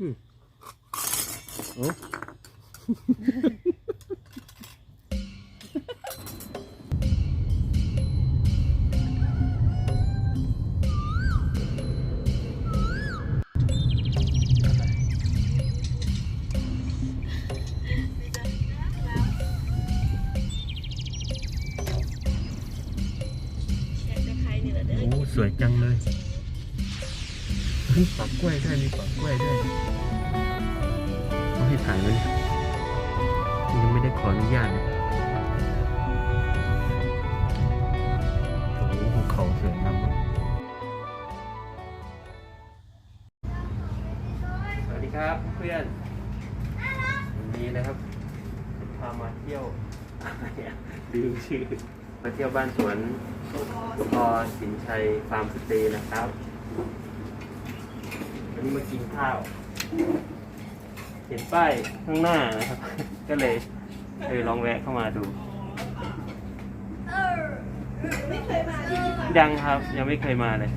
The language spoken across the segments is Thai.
อืมโอ้อยากจะใครนี่แหละเด้อโหสวยจังเลยมีปากกล้วยด้วยมีปากกล้วยด้วย เขาให้ถ่ายมเนี่ยยังไม่ได้ขออนุญาตเลยโอ้โหภูเขาสวยงามสวัสดีครับเพื่อนวันนี้นะครับพามาเที่ยวลืมชื่อมาเที่ยวบ้านสวนพอสินชัยฟาร์มสเตย์นะครับ วันนี้มากินข้าว เห็นป้ายข้างหน้านะครับ ก็เลยเออลองแวะเข้ามาดูยังครับ ยังไม่เคยมาเลย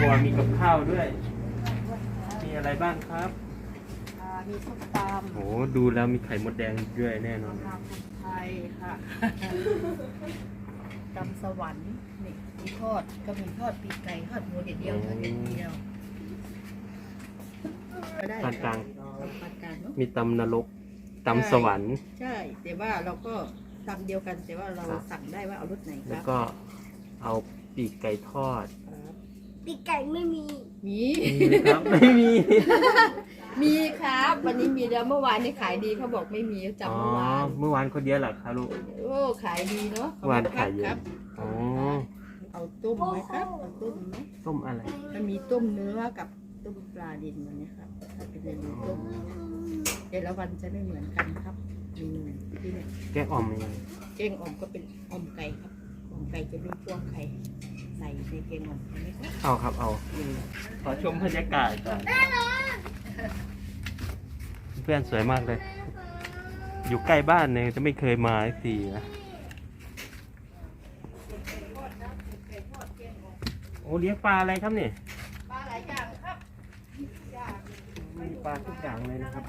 วัวมีกับข้าวด้วย มีอะไรบ้างครับอ่ามีส้มตำโหดูแล้วมีไข่มดแดงด้วยแน่นอน ตำไทยค่ะตำสวรรค์นี่มีทอดก็มีทอดปีกไก่ทอดหมูเด็ดเดียวทอดเด็ดเดียว ก็ได้ปานกลาง ปานกลางเนาะ มีตำนรกตำสวรรค์ ใช่ แต่ว่าเราก็ตำเดียวกัน แต่ว่าเราครับ สั่งได้ว่าเอารสไหนคแล้วรับก็เอาปีกไก่ทอดครับปีกไก่ไม่มีมี มีไหมครับ ไม่มี มีครับ วันนี้มีแล้วเมื่อวานนี่ขายดีเขาบอกไม่มีจำอ๋อ เมื่อวาน เมื่อวานคนเดียวเหรอครับลูก โอ้ขายดีเนาะเมื่อวานขายเยคอะรับอ๋อ เอาต้มไหมครับ เอาต้มไหมต้มอะไร มันมีต้มเนื้อกับ ต้มปลาดินมันเนี่ยครับถ้าเป็นเมนูต้มแต่ละวันจะไม่เหมือนกันครับเมนูที่เนี่ยแกงอ่อมยังไงแกงอ่อมก็เป็นอ่อมไก่ครับอ่อมไก่จะมีพวกไข่ใส่ในแกงอ่อมใช่ไหมครับเอาครับเอาขอชมบรรยากาศก่อนเพื่อนสวยมากเลย อยู่ใกล้บ้านเนี่ยจะไม่เคยมาสักทีนะโอ้เลี้ยงปลาอะไรครับเนี่ย ปลาหลายอย่างครับ มี ปลาทุกอย่างเลยนะครับ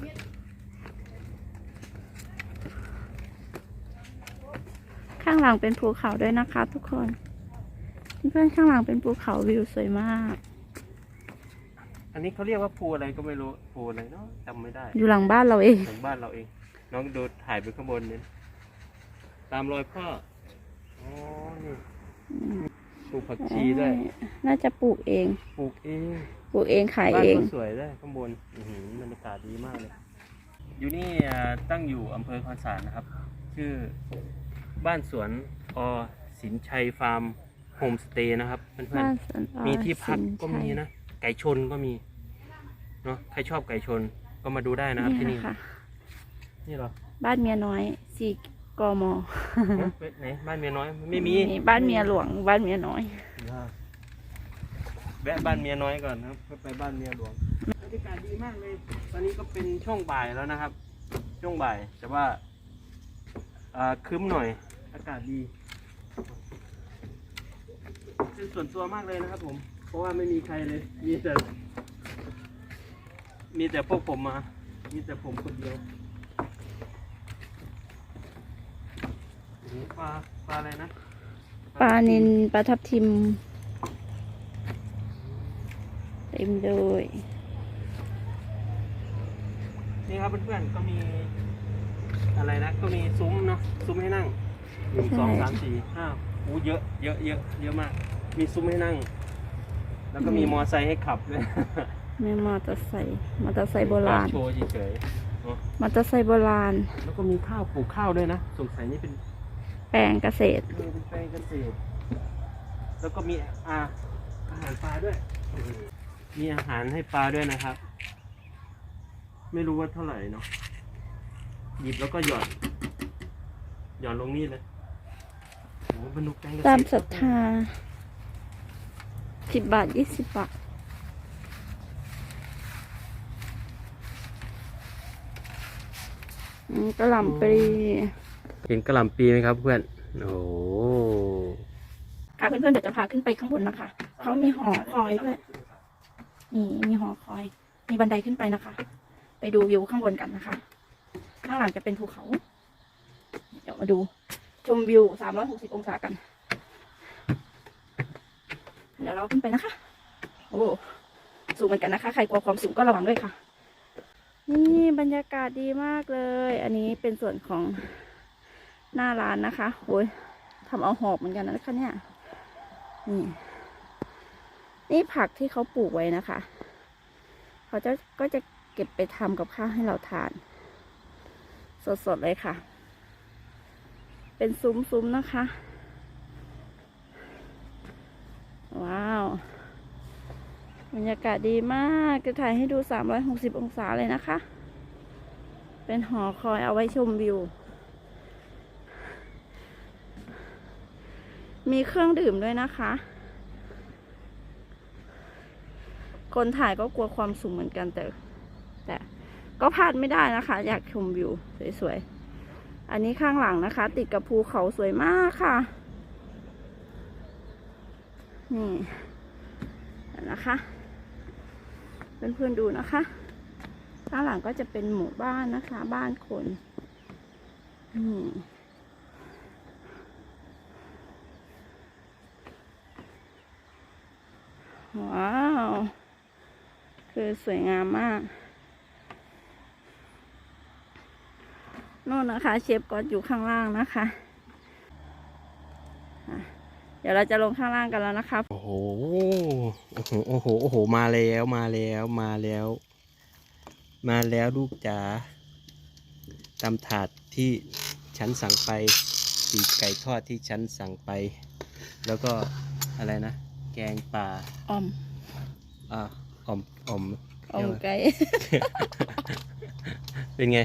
ข้างหลังเป็นภูเขาด้วยนะคะ ทุกคนเพื่อนๆข้างหลังเป็นภูเขาวิวสวยมาก อันนี้เขาเรียกว่าภูอะไรก็ไม่รู้ภูอะไรเนาะจำไม่ได้อยู่หลังบ้านเราเอง ของบ้านเราเอง น้องดูถ่ายไปข้างบนเนี่ยตามรอยพ่ออ๋อนี่ปลูกผักชีด้วยน่าจะปลูกเอง ปลูกเอง ปลูกเองขายบ้านเอง ก็สวยด้วยข้างบนอื้อหือบรรยากาศดีมากเลยอยู่นี่อ่าตั้งอยู่อำเภอคอนสารนะครับ ชื่อบ้านสวนอสินชัยฟาร์มโฮมสเตย์นะครับเพื่อนบ้านสวนอๆมีที่พักสินก็ชัมียนะ ไก่ชนก็มีเนาะใครชอบไก่ชนก็มาดูได้นะครับที่นี่ค่ะ นี่เหรอบ้านเมียน้อยสี่กมฮะไหนบ้านเมียน้อยไม่มี บ้านเมียหลวง บ้านเมียน้อย แวะบ้านเมียน้อยก่อนนะครับเพื่อไปบ้านเมียหลวงบรรยากาศดีมากเลย ตอนนี้ก็เป็นช่วงบ่ายแล้วนะครับ ช่วงบ่ายแต่ว่าอ่าครึ้มหน่อย อากาศดี เป็นส่วนตัวมากเลยนะครับ ผม เพราะว่าไม่มีใครเลย มีแต่ มีแต่พวกผมมา มีแต่ผมคนเดียวโอ้โหปลาปลาอะไรนะ ปลานินปลาทับทิมเต็มเลยนี่ครับเพื่อนๆก็มี อะไรนะ ก็มีซุ้มเนาะซุ้มให้นั่งหนึ่งสองสามสี่ห้าอู้เยอะเยอะเยอะเยอะมาก มีซุ้มให้นั่ง แล้วก็มีมอไซค์ให้ขับด้วยแม่มอเตอร์ไซค์มอเตอร์ไซค์โบราณโชว์เฉยๆเนอะมอเตอร์ไซค์โบราณ แล้วก็มีข้าวปลูกข้าวด้วยนะสงสัยนี่เป็น แปลงเกษตรเออเป็นแปลงเกษตร แล้วก็มีอาอาหารปลาด้วย มีอาหารให้ปลาด้วยนะครับ ไม่รู้ว่าเท่าไหร่เนาะหยิบแล้วก็หย่อน หย่อนลงนี่เลยโอ้โหบรรลุแปลงเกษตรตามศรัทธาสิบบาทยี่สิบบาทอืมกระหล่ำปลีเห็นกระหล่ำปีไหมครับเพื่อน โอ้โห ค่ะเพื่อนๆเดี๋ยวจะพาขึ้นไปข้างบนนะคะ เขามีหอคอยด้วย นี่มีหอคอย มีบันไดขึ้นไปนะคะ ไปดูวิวข้างบนกันนะคะ ข้างหลังจะเป็นภูเขา เดี๋ยวมาดูชมวิว 360 องศากัน เดี๋ยวเราขึ้นไปนะคะ โอ้สูงเหมือนกันนะคะ ใครกลัวความสูงก็ระวังด้วยค่ะ นี่บรรยากาศดีมากเลย อันนี้เป็นส่วนของหน้าร้านนะคะโอ้ยทำเอาหอบเหมือนกันนะคะเนี่ย นี่ นี่ผักที่เขาปลูกไว้นะคะ เขาจะก็จะเก็บไปทำกับข้าวให้เราทาน สดๆเลยค่ะ เป็นซุ้มๆนะคะ ว้าว บรรยากาศดีมาก จะถ่ายให้ดู 360 องศาเลยนะคะ เป็นหอคอยเอาไว้ชมวิว มีเครื่องดื่มด้วยนะคะ คนถ่ายก็กลัวความสูงเหมือนกันแต่ แต่ก็พลาดไม่ได้นะคะ อยากชมวิวสวยๆ อันนี้ข้างหลังนะคะ ติดกับภูเขาสวยมากค่ะ นี่นะคะ เพื่อนๆดูนะคะ ข้างหลังก็จะเป็นหมู่บ้านนะคะ บ้านคนอืมว้าว คือสวยงามมากโน่นนะคะ เชฟก็อยู่ข้างล่างนะคะอะเดี๋ยวเราจะลงข้างล่างกันแล้วนะคะโอ้โห โอ้โห โอ้โห โอ้โห มาแล้ว มาแล้ว มาแล้ว มาแล้วลูกจ๋าตำถาดที่ฉันสั่งไปปีกไก่ทอดที่ฉันสั่งไป แล้วก็อะไรนะ แกงป่าออม อ่า อ่อมอ่อมออมไก่เป็นไง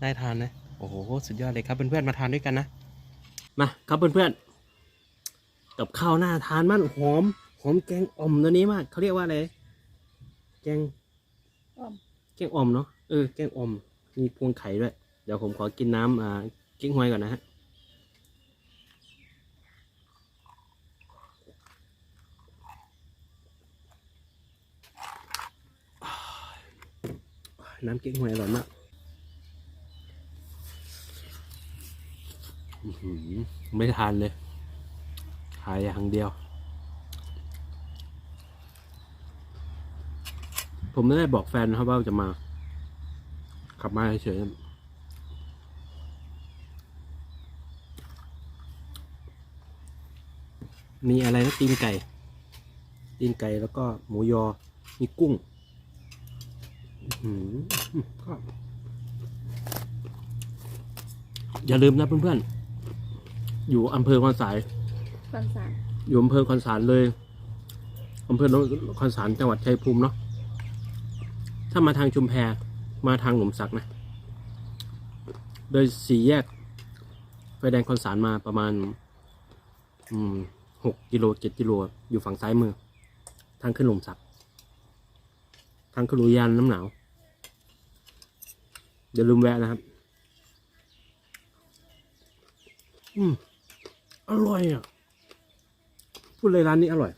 ได้ทานนะ โอ้โห สุดยอดเลยครับเพื่อนๆ มาทานด้วยกันนะ มาครับเพื่อนๆ กับข้าวหน้าทานมากหอม หอมแกงอ่อมตัวนี้มาก เขาเรียกว่าอะไร แกงอ่อม แกงอ่อมเนาะ เออ แกงอ่อม มีพวงไข่ด้วย เดี๋ยวผมขอกินน้ำอ่าเก๊กฮวยก่อนนะฮะ น้ำเก๊กฮวยอร่อยมากไม่ทานเลย ขายอย่างเดียว ผมไม่ได้บอกแฟนนะครับว่าจะมาขับมาเฉยๆมีอะไรนะตีนไก่ ตีนไก่แล้วก็หมูยอ มีกุ้ง อื้อหือก็อย่าลืมนะเพื่อนๆ อยู่อำเภอคอนสายฟันสารอยู่อำเภอคอนสารเลยอำเภอคอนสารจังหวัดชัยภูมิเนาะ ถ้ามาทางชุมแพมาทางหลุมสักนะ โดยสี่แยก ไฟแดงคอนสารมาประมาณอืมหกกิโลเจ็ดกิโล อยู่ฝั่งซ้ายมือ ทางขึ้นหลุมสัก ทางขึ้นอุทยานน้ำหนาว เดี๋ยวลืมแวะนะครับ อืมอร่อยอะ พูดเลยร้านนี้อร่อย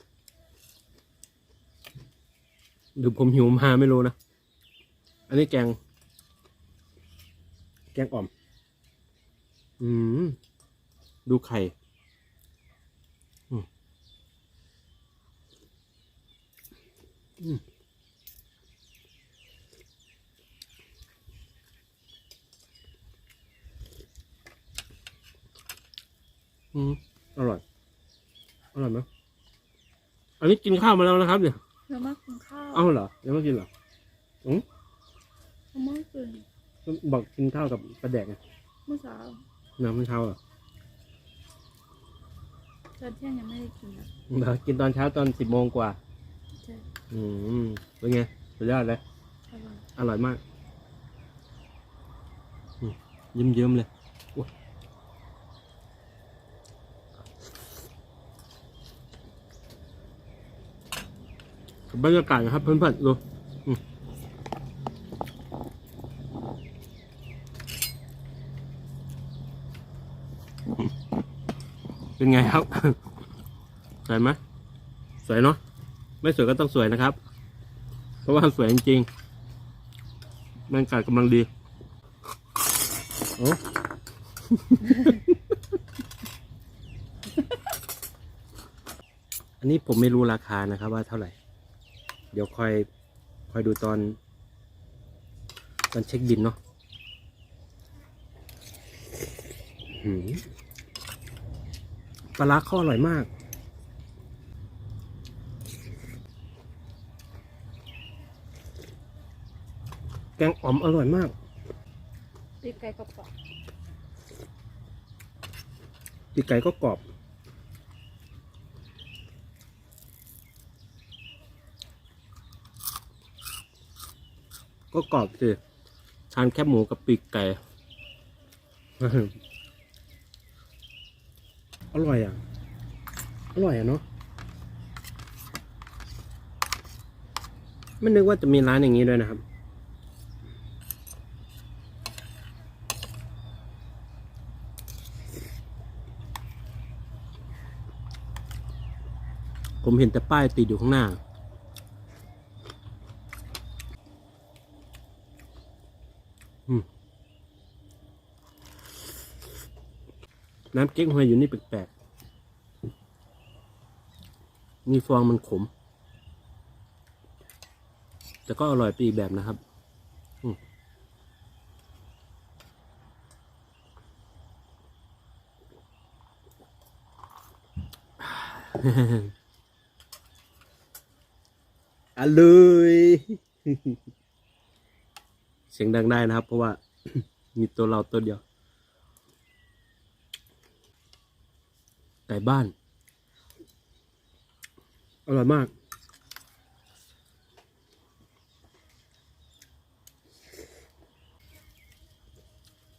หรือผมหิวมาไม่รู้นะ อันนี้แกง แกงอ่อม อืม ดูไข่ อืมอืมอืม อร่อย อร่อยไหมอั นนี้กินข้าวมาแล้วนะครับเนี่ยเรามากินข้าวเอาเหรอยังไม่กินเหรอเรามากินบอกกินข้าวกับปลาแดกไงเมื่อเช้าน้ำไม่เช้าเหรอตอนเที่ยงยังไม่ได้กินอะเดี๋ยวกินตอนเช้าตอนสิบโมงกว่าใช่อืมเป็นไงสุดยอดเลยอร่อยอร่อยมากอืมเยิ้มๆเลยอุ๊ย บรรยากาศนะครับเพื่อนๆดูเป็นไงครับ สวยไหมสวยเนาะไม่สวยก็ต้องสวยนะครับ เพราะว่าสวยจริงๆบรรยากาศกำลังดีโอ้อันนี้ผมไม่รู้ราคานะครับว่าเท่าไหร่ เดี๋ยวคอยคอยดูตอน ตอนเช็คบินเนาะหืมปลาร้าเข้ออร่อยมาก แกงอ่อมอร่อยมากปีกไก่กรอบปีกไก่ก็กรอบ ก็กรอบสิทานแคบหมูกับปีกไก่ อร่อยอะ อร่อยอะเนาะไม่นึกว่าจะมีร้านอย่างนี้ด้วยนะครับ ผมเห็นแต่ป้ายติดอยู่ข้างหน้า อืม น้ำเก๊กฮวยอยู่นี่แปลกๆมีฟองมันขม แต่ก็อร่อยไปอีกแบบนะครับอืมอะเลย เสียงดังได้นะครับ เพราะว่า มีตัวเราตัวเดียว ไก่บ้าน อร่อยมาก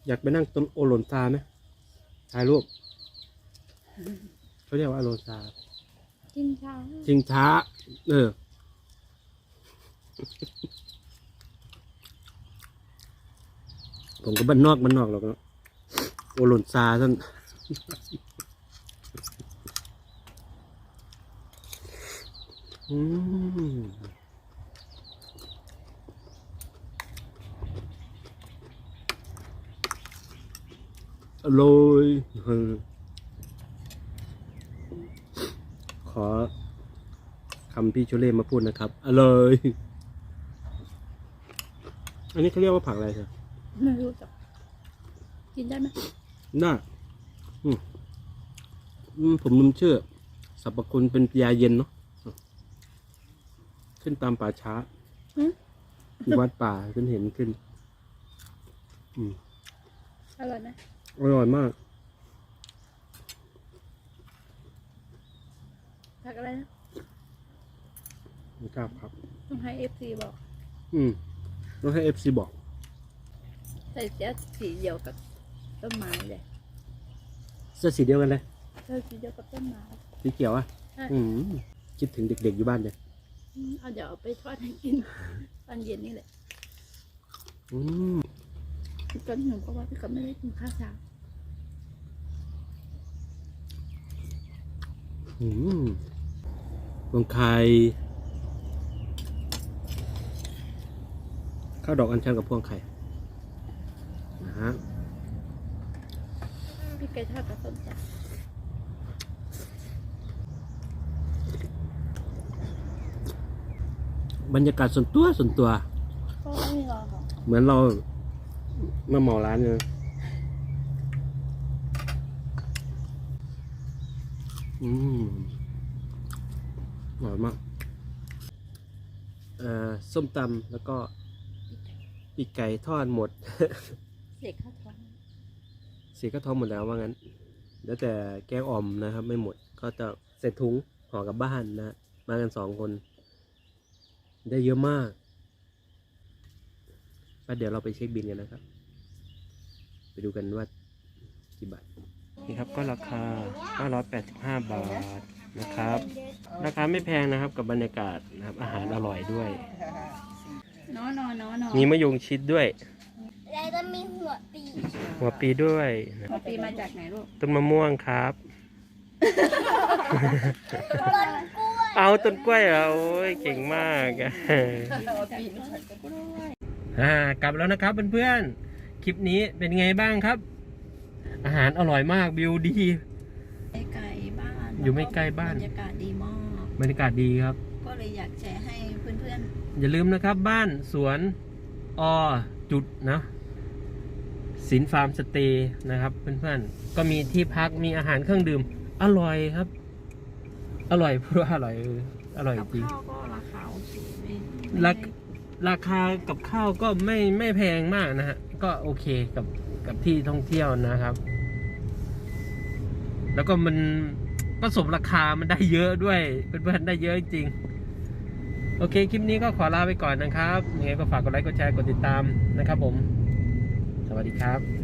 อยากไปนั่งต้นโอโลนซาไหมถ่ายรูปเขาเรียกว่าโอโลนซาๆกินเช้าจริงช้า เออ ผมก็บ้านนอกบ้านนอกหรอกเนาะโอหลนซาท่านอืมอร่อยเออขอคำพี่โชเล่มาพูดนะครับ อร่อย อันนี้เขาเรียกว่าผักอะไรเธอ ไม่รู้จักกินได้ไหมน่าอืมอืมผมลืมชื่อสรรพคุณเป็นยาเย็นเนาะขึ้นตามป่าช้าหืมอยู่วัดป่าขึ้นเห็นขึ้น อืมอร่อยไหมอร่อยมาก ผักอะไรนะไม่กล้าครับ ต้องให้เอฟซีบอก อืมต้องให้เอฟซีบอก ใส่เสื้อสีเดียวกับต้นไม้เลยเสื้อสีเดียวกันเลยเสื้อสีเดียวกับต้นไม้ สีเขียวอะใช่ อืมคิดถึงเด็กๆอยู่บ้านเลยอืมเอาเดี๋ยวเอาไปทอดให้กิน ตอนเย็นนี่แหละอืมพี่ก้นหนูเพราะว่าพี่ก้นไม่ได้กินข้าวเช้าอืมลงไข่ข้าวดอกอัญชันกับพวงไข่ นะฮะพี่ไก่ทอดกับส้มตำบรรยากาศส่วนตัวส่วนตัว ก็ไม่มีรอค่ะเหมือนเรามาเหมาร้านเลยอืมอร่อยมาก เอ่อ ส้มตำแล้วก็ปีกไก่ทอดหมด เด็กข้าวท้องเสียก็ท้องหมดแล้วว่างั้น แล้วแต่แกงอ่อมนะครับ ไม่หมดก็จะใส่ถุงห่อกลับบ้านนะ มากันสองคน ได้เยอะมากก็เดี๋ยวเราไปเช็คบินกันนะครับ ไปดูกันว่ากี่บาทนี่ครับก็ราคา585 บาทนะครับ ราคาไม่แพงนะครับกับบรรยากาศนะครับอาหารอร่อยด้วยนอนนอนนอนนอนมีมะยงชิดด้วย แล้วก็มีหัวปีหัวปีด้วยนะมาปีมาจากไหนลูกต้นมะม่วงครับ ต้นกล้วยเอาต้นกล้วยเหรอโอ้ยเก่งมากอะจากกล้วยฮอ่ากลับแล้วนะครับเพื่อนๆคลิปนี้เป็นไงบ้างครับ อาหารอร่อยมากวิวดีไม่ไกลบ้านอยู่ไม่ใกล้บ้านบรรยากาศดีมากบรรยากาศดีครับ ก็เลยอยากแชร์ให้เพื่อนอย่าลืมนะครับบ้านสวนอจุดนะ สินฟาร์มสเตย์นะครับเพื่อนๆ ก็มีที่พักมีอาหารเครื่องดื่ม อร่อยครับ อร่อยพูดว่าอร่อยเอออร่อยๆกับจริง ข้าวก็ราคาโอเคไม่ราไม่ราคากับข้าวก็ไม่ไม่แพงมากนะฮะ ก็โอเคกับกับที่ท่องเที่ยวนะครับ แล้วก็มันก็สมราคามันได้เยอะด้วยเพื่อนๆได้เยอะจริง โอเค คลิปนี้ก็ขอลาไปก่อนนะครับยังไงก็ฝากกดไลค์กดแชร์กดติดตามนะครับผม สวัสดีครับ